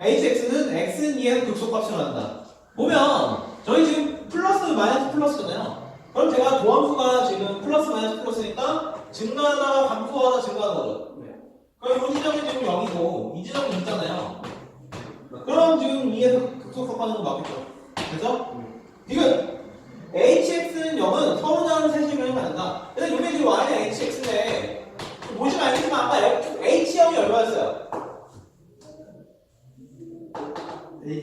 hx는 x는 2에서 극소값을 한다. 보면 저희 지금 플러스 마이너스 플러스잖아요. 그럼 제가 도함수가 지금 플러스 마이너스 플러스니까 증가하다가 감소하다 증가하는 거죠. 네. 그럼 이 지점이 지금 0이고 이 지점이 있잖아요. 그럼 지금 2에서 극소값 하는 거 맞겠죠? 그래서 지금 hx는 0은 서로 다른 세심을 한다. 그래서 이게 지금 y는 hx인데 보시면 알겠지만 아까 h형이 얼마였어요?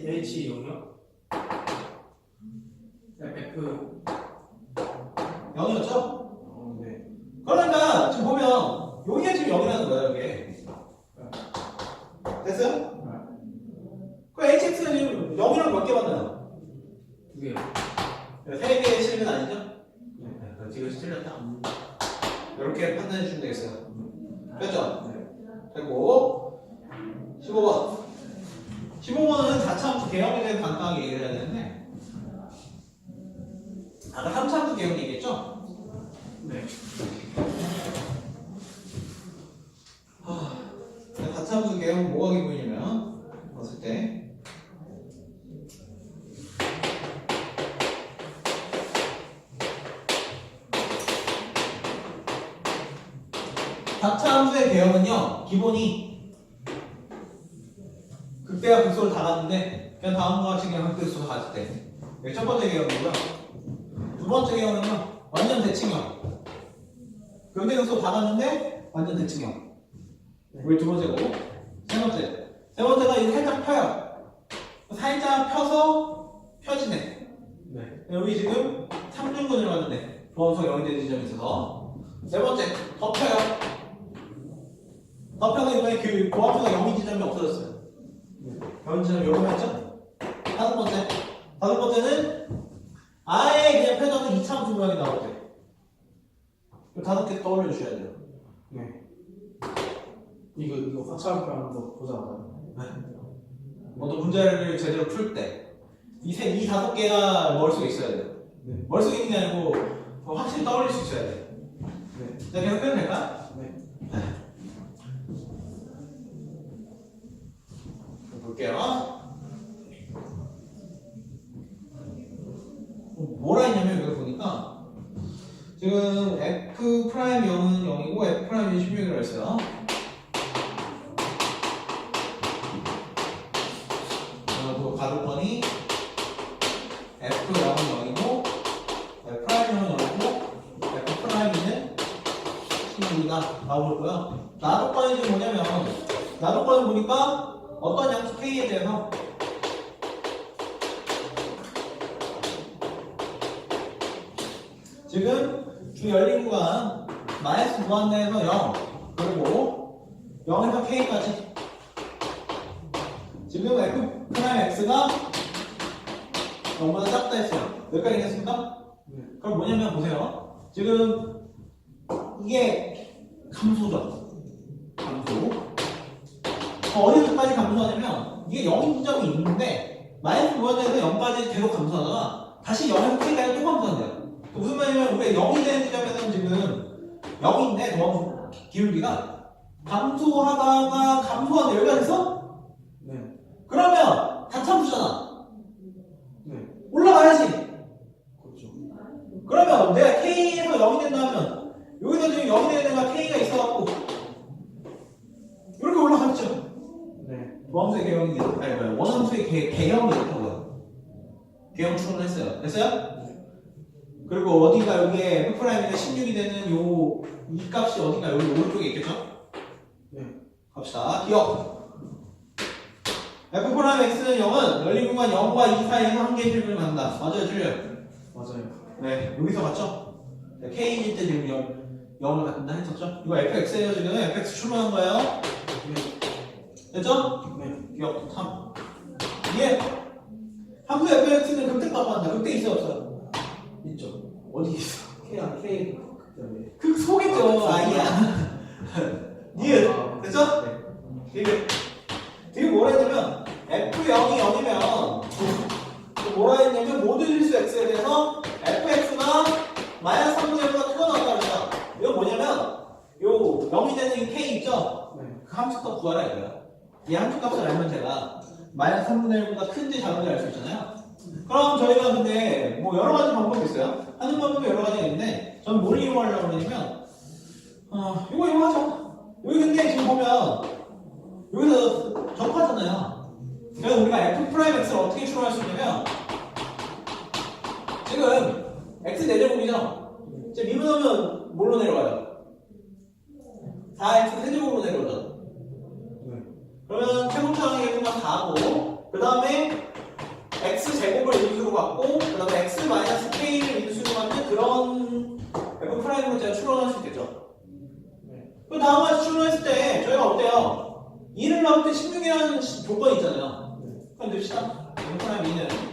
H 0이요? F 0이었죠? 어, 네. 그러니까 지금 보면 여기가 지금 0이라는 거예요, 여기. 됐어요? 그 hx는 지금 0이랑 몇개 만나요? 두 개요. 3개의 실은 아니죠? 네. 네, 지금 틀렸다. 이렇게 판단해 주시면 되겠어요. 됐죠? 네. 됐고 15번 15번은 4차함수 개형에 대해서 간단하게 얘기를 해야 되는데 아까 3차함수 개형 얘기했죠? 네. 4차함수 개형 뭐가 기본이냐면 봤을 때 다차 함수의 개형은요 기본이 극대와 극소를 다 갔는데 그냥 다음과 같이 그냥 극대수가 갔을 때. 이게 첫 번째 개형이고요 두 번째 개형은요 완전 대칭형. 다 갔는데 완전 대칭형. 그게 두 번째고. 세 번째. 세 번째가 이제 살짝 펴요. 살짝 펴서 펴지네. 네. 여기 지금 3중근을 봤는데 보험성 되는 지점이 있어서. 네 번째 더 펴요. 더 펴서 이번에 그 보험성가 영이 지점이 없어졌어요. 영이 지점이 요거 했죠? 다섯 번째 다섯 번째는 아예 그냥 펴져서 2차 함수 모양이 나올 때 다섯 개 떠올려 주셔야 돼요 네. 이거 이거 화차함수라는 거 보자마자. 어떤 문제를 제대로 풀 때 이 세, 이 다섯 개가 머릿속에 있어야 돼요 네. 머릿속에 있는 게 아니고 더 확실히 떠올릴 수 있어야 돼요 네. 자 계속 빼면 될까? 네. 볼게요. 뭐라 했냐면 여기 보니까 지금 f 프라임 0은 0이고 f 프라임이 16이라고 했어요. 그리고 가로번이 f 0은 0이고 f 프라임 0은 0이고 f 프라임은 16이다 나오고요. 나도권이 지금 뭐냐면 나도권을 보니까 어떤 양수 K에 대해서 지금 주 열린 구간 마이너스 무한대에서 0 그리고 0에서 K까지. 지금 F 프라임 X가 0보다 작다 했어요? 여기까지 됐습니까? 네. 그럼 뭐냐면 보세요. 지금 이게 감소죠. 감소. 어디서까지 감소하냐면 이게 0인 점이 있는데 마이너스 무한대에서 0까지 계속 감소하다가 다시 0에서 K까지 또 감소한대요. 무슨 말이냐면 우리가 0이 되는 지점에서는 지금 0인데 더 기울기가 감소하다가 감소하는데 여기가 됐어? 네. 그러면 다 참수잖아 네. 올라가야지 그렇죠. 그러면 내가 K에서 0이 된다면 여기서 지금 0이 되는 애가 K가 있어갖고 이렇게 올라갔죠 네. 모함수의 개형이 아니 원함수의 개, 개형이 있다고요 개형 추론을 했어요 됐어요? 그리고 어딘가 여기에 F 프라임이 16이 되는 요 이 값이 어딘가 여기 오른쪽에 있겠죠? 네. 갑시다 기억 F 프라임 X는 0은 열린 공간 0과 2 사이에서 한 개의 실을 간다 맞아요 틀려요? 맞아요. 네 여기서 맞죠? 네, K일 때 지금 0, 0을 갖는다 했었죠? 이거 FX예요 지금 FX 추론한 거예요 네. 됐죠? 네. 기억 3 이게 함수 fx는 극대 값 한다 극대 있어 없어? 있죠 어디 있어? K랑 K 그다음에 극 속이죠 아이야 니은 됐죠? 네. 이게 이게 뭐라 했냐면 f0이 0이면 뭐라 했냐면 모든 실수 x에 대해서 fx가 마이너스 3분의 1보다 크게 나왔다 그랬다 이건 뭐냐면 요 0이 되는 이 k 있죠? 네. 그 함수값 구하라 이거야 이 함수값을 알면 제가 마이너스 3분의 1보다 큰지 작은지 알 수 있잖아요. 그럼 저희가 근데 뭐 여러 가지 방법이 있어요. 하는 방법이 여러 가지가 있는데 저는 뭘 이용하려고 그러냐면 어 이거 이거 하죠. 여기 근데 지금 보면 여기서 접하잖아요. 그래서 우리가 f 프라임 x를 어떻게 추론할 수 있냐면 지금 x 내제곱이죠. 이제 미분하면 뭘로 내려가요? 4x 세제곱으로 내려오죠. 네. 그러면 최고차항의 개수만 다 하고 그 다음에 x 제곱을 인수로 갖고 그 다음에 x 마이너스 k를 인수로 갖는 그런 f 프라임으로 제가 추론할 수 있겠죠. 네. 그 다음 같이 추론했을 때 저희가 어때요? 2를 나올 때 16이라는 조건이 있잖아요. 네. 그럼 냅시다. f 프라임 2는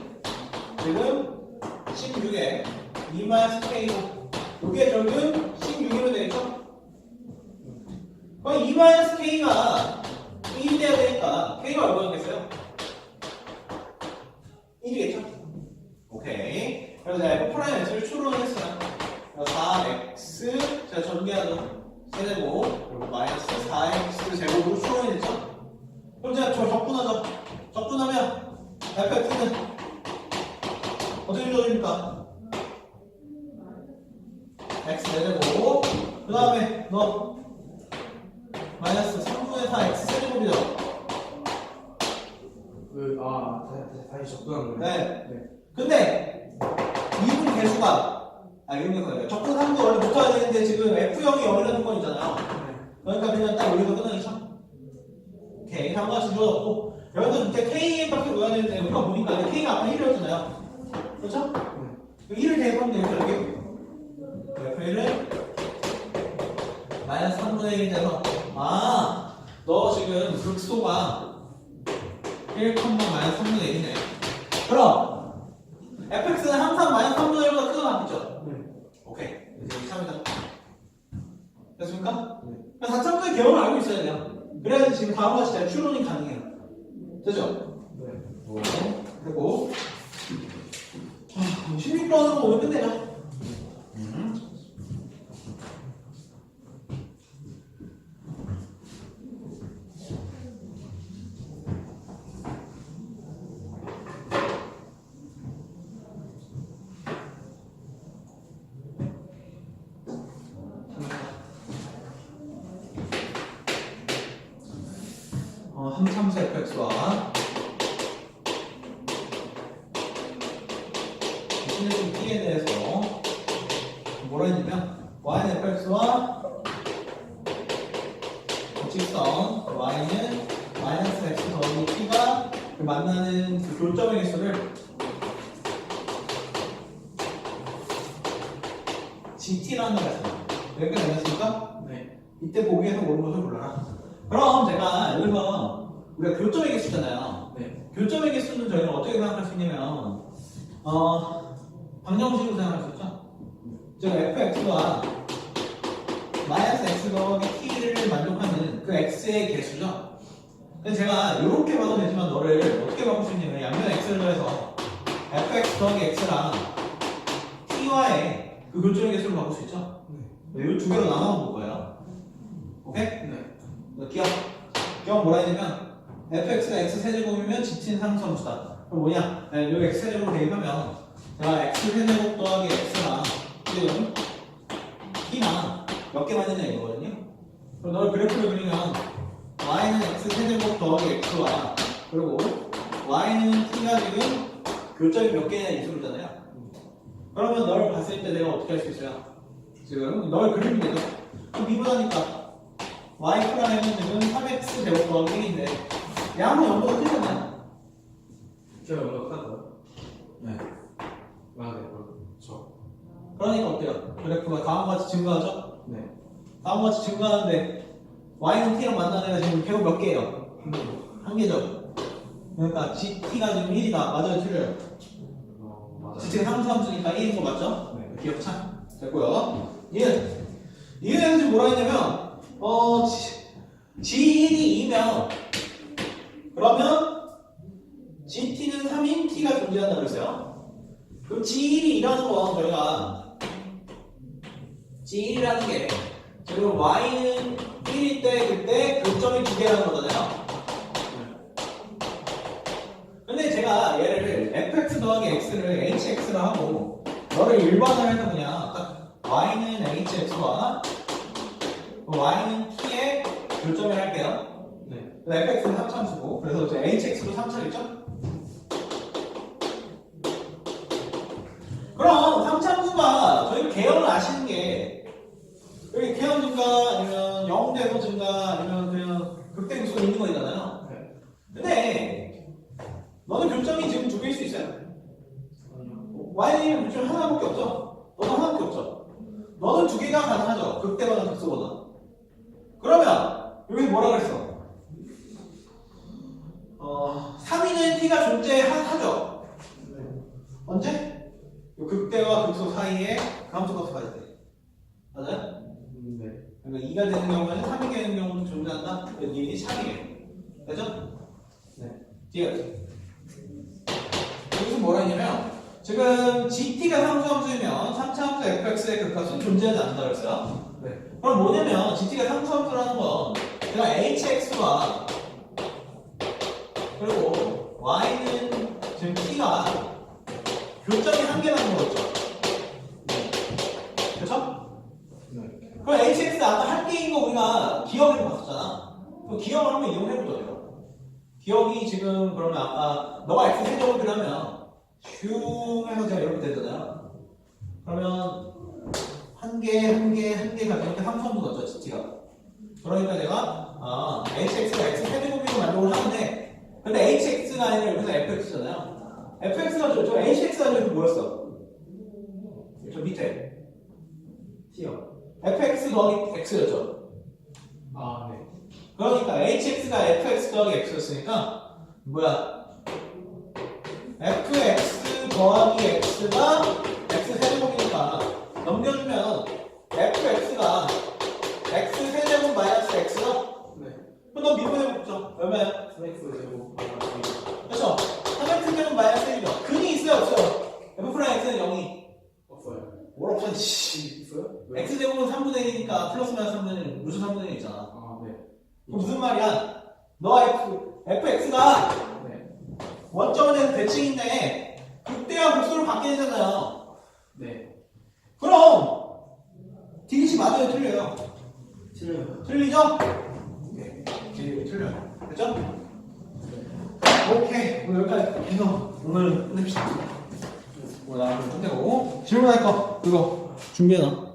지금 16에 2 마이너스 k로 이게 결국은 16이로 되겠죠? 그럼 2 마이너스 k가 1이 돼야 되니까 k가 얼마겠어요? 1이겠죠? 오케이. 그래서 내가 프라임 x를 추론했어요. 4x 제가 전개하죠. 세제곱 그리고 마이너스 4x 제곱으로 추론이 됐죠? 그럼 제가 저 적분하죠. 적분하면 fx는 어떻게 조절입니까? x 세제곱 그 다음에 너 마이너스 3분의 4 x 세제곱이죠? 그, 아, 다시, 다시 접근한 거예요? 네. 네. 근데 미분 개수가 아 거예요. 적분 3도 원래 붙어야 되는데 지금 F형이 0이라는 건 있잖아요. 네. 그러니까 그냥 딱 올리고 끝나겠죠? 오케이 다음 같이 주어졌고 여기서 밑에 K밖에 뭐야 되는데 우리가 보니까 K가 아까 1이었잖아요. 그렇죠? 네. 1을 대입하면 되겠죠 여기 F를 마이너스 3분의 1이 돼서 아너 지금 극소가 1, 마이너스 3분의 1이네 그럼 fx는 항상 마이너스 3분의 1보다 크게 나왔죠? 네. 오케이 이제 2차입니다 됐습니까? 네. 4차까지 개념을 알고 있어야 돼요 그래야지 지금 다음과 제가 추론이 가능해요 되죠? 네. 오, 그리고 16번으로 오늘 끝내자. 음. 어, 함참수 fx와 신의 t에 대해서 뭐라 했냐면 y는 fx와 직선 y는 마이너스 x 더하기 t가 그 만나는 그 교점의 개수를 gt라는 걸 했어요. 여기까지 알겠습니까? 네. 이때 보기에서 모르는 것을 몰라라. 그럼 제가 여기서 우리가 교점의 개수잖아요. 네. 교점의 개수는 저희는 어떻게 생각할 수 있냐면 어 방정식으로 생각할 수 있죠. 제가 fx가 마이너스 x 더하기 t를 만족하는 그 x의 개수죠. 근데 제가 이렇게 봐도 되지만 너를 어떻게 바꿀 수 있냐면 양면 x를 더해서 fx 더하기 x랑 t와의 그 교점의 개수를 바꿀 수 있죠. 네. 이두 개로 나눠 볼 거예요. 오케이? 네. 너 기억. 기억 뭐라 했냐면 fx가 x 세제곱이면 gt는 상수함수다. 그럼 뭐냐? 네, 여기 x 세제곱 대입하면 내가 x 세제곱 더하기 x랑 지금 t랑 몇 개만 있냐 이거거든요. 그럼 너를 그래프를 그리면 y는 x 세제곱 더하기 x와 그리고 y는 t가 지금 교점이 몇 개냐 이 소리잖아요. 그러면 널 봤을 때 내가 어떻게 할 수 있어요? 지금 널 그리면 되죠. 그럼 미분하니까 y 프라임은 지금 3x 제곱 더하기 1인데 양은 0보다 크잖아요. 제가 연락 할까요? 네. 아, 네. 그렇죠. 그러니까 어때요? 그래프가 다음과 같이 증가하죠? 네. 다음과 같이 증가하는데 y는 t랑 만나는 애가 지금 결국 몇 개예요? 한 개죠. 그러니까 gt가 지금 1이다. 맞아요, 틀려요? 어, 맞아요. gt가 상수함수니까 1인 거 맞죠? 네. 기억 참 됐고요. 얘는 얘는 지금 뭐라 했냐면 어 G, 1이 2면 그러면 GT는 3인 T가 존재한다 그랬어요. 그럼 G1이 2라는 건 저희가 G1이라는 게 지금 Y는 1일 때 그때 교점이 두 개라는 거잖아요. 더하기 x를 hx라 하고 너를 1번을 해서 그냥 딱 y는 hx와 y는 t의 교점을 할게요. 네. fx는 3참수고 그래서 이제 hx로 3차겠죠? 그럼 3참수가 저희 개형을 아시는 게 여기 개형 증가 아니면 0대소 증가 아니면 그냥 극대수가 있는 거잖아요. 네. 근데 너는 교점이 지금 두 개일 수 있어요? 아니요. y는 교점 하나밖에 없죠? 너는 하나밖에 없죠? 너는 두 개가 가능하죠? 극대거나 극소거나. 그러면 여기서 뭐라 그랬어? 어, 3위는 t가 존재하죠? 네. 언제? 요 극대와 극소 사이에 감소값을 가질 때. 맞아요? 음, 네. 그러니까 2가 되는 경우에는 3이 되는 경우는 존재한다? 그래서 얘는 3이에요. 되죠? 네. 뒤에 여기서 뭐라 했냐면 지금 GT가 상수함수이면 3차 함수 fx의 극값은 존재하지 않는다 그랬어요. 네. 그럼 뭐냐면 GT가 상수함수라는 건 제가 hx와 그리고 y는 지금 t가 교점이 한 개라는. 그렇죠? 그럼 hx 아까 할 개인 거 우리가 기억을 봤었잖아. 그 기억을 한번 이용해보자. 기억이 지금 그러면 아까 너가 x 세제곱을 하면 슝 해서 제가 이렇게 되잖아요. 그러면 한 개, 한 개, 한 개 가지고 삼성도 넣었죠, GT가. 그러니까 내가 아, hx가 x 세제곱으로 만족을 하는데 근데 hx가 아니라 여기서 fx잖아요. fx가 저, 저 hx가 저기 뭐였어? 저 밑에 T요. Fx 더하기 x였죠. 아, 네. 그러니까 hx가 fx 더하기 x였으니까 뭐야? fx 더하기 x가 fx가 네. 원점에 대칭인데 극대와 극소를 받게 되잖아요. 네. 그럼 디귿이 맞아요, 틀려요? 틀려요. 틀리죠? 네, 디귿이 틀려요. 그렇죠? 오케이, 오늘 여기까지 해서 오늘 끝냅시다. 오늘 나오면 끝내고 질문할 거 그거 준비해놔.